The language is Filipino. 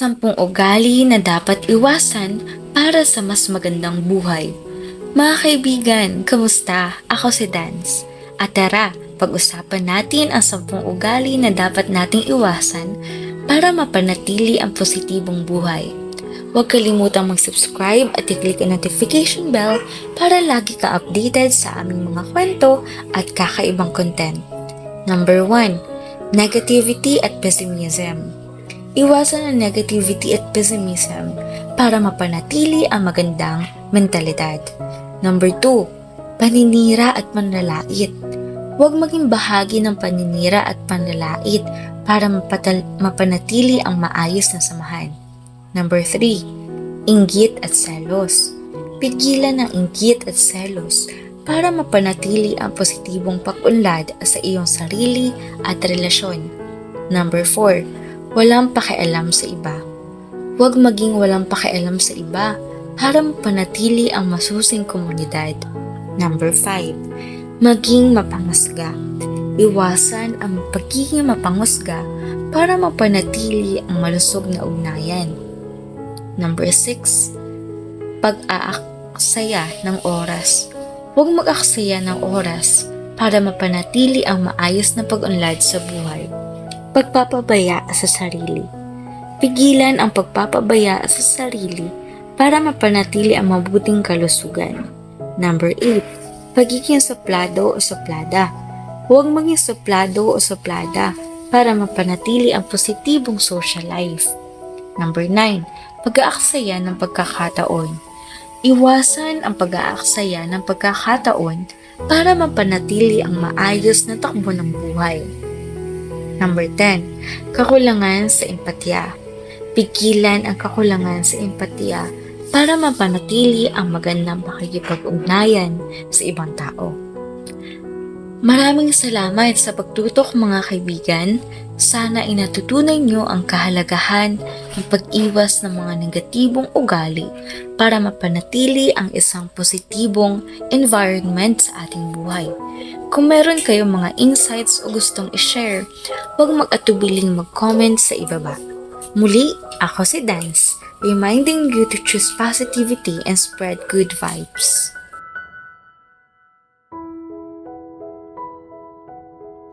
Sampung ugali na dapat iwasan para sa mas magandang buhay. Mga kaibigan, kamusta? Ako si Dance. At tara, pag-usapan natin ang sampung ugali na dapat nating iwasan para mapanatili ang positibong buhay. Huwag kalimutang mag-subscribe at i-click ang notification bell para lagi ka updated sa aming mga kwento at kakaibang content. Number 1. Negativity at Pessimism Iwasan ang negativity at pessimism para mapanatili ang magandang mentalidad. Number 2. Paninira at panlalait. Huwag maging bahagi ng paninira at panlalait para mapatal- mapanatili ang maayos na samahan. Number 3. Inggit at selos. Pigilan ang inggit at selos para mapanatili ang positibong pag-unlad sa iyong sarili at relasyon. Number 4 walang pakialam sa iba. Huwag maging walang pakialam sa iba para mapanatili ang masusing komunidad. Number 5. Maging mapangasga. Iwasan ang pagiging mapangusga para mapanatili ang malusog na ugnayan. Number 6. Pag-aaksaya ng oras. Huwag mag-aksaya ng oras para mapanatili ang maayos na pag-unlad sa buhay pagpapabaya sa sarili. Pigilan ang pagpapabaya sa sarili para mapanatili ang mabuting kalusugan. Number 8. Pagiging suplado o suplada. Huwag maging suplado o suplada para mapanatili ang positibong social life. Number 9. Pag-aaksaya ng pagkakataon. Iwasan ang pag-aaksaya ng pagkakataon para mapanatili ang maayos na takbo ng buhay. Number 10. Kakulangan sa empatya. Pigilan ang kakulangan sa empatya para mapanatili ang magandang pakikipag-ugnayan sa ibang tao. Maraming salamat sa pagtutok mga kaibigan. Sana inatutunan nyo ang kahalagahan ng pag-iwas ng mga negatibong ugali para mapanatili ang isang positibong environment sa ating buhay. Kung meron kayong mga insights o gustong i-share, huwag mag-atubiling mag-comment sa ibaba. Muli, ako si Dance, reminding you to choose positivity and spread good vibes.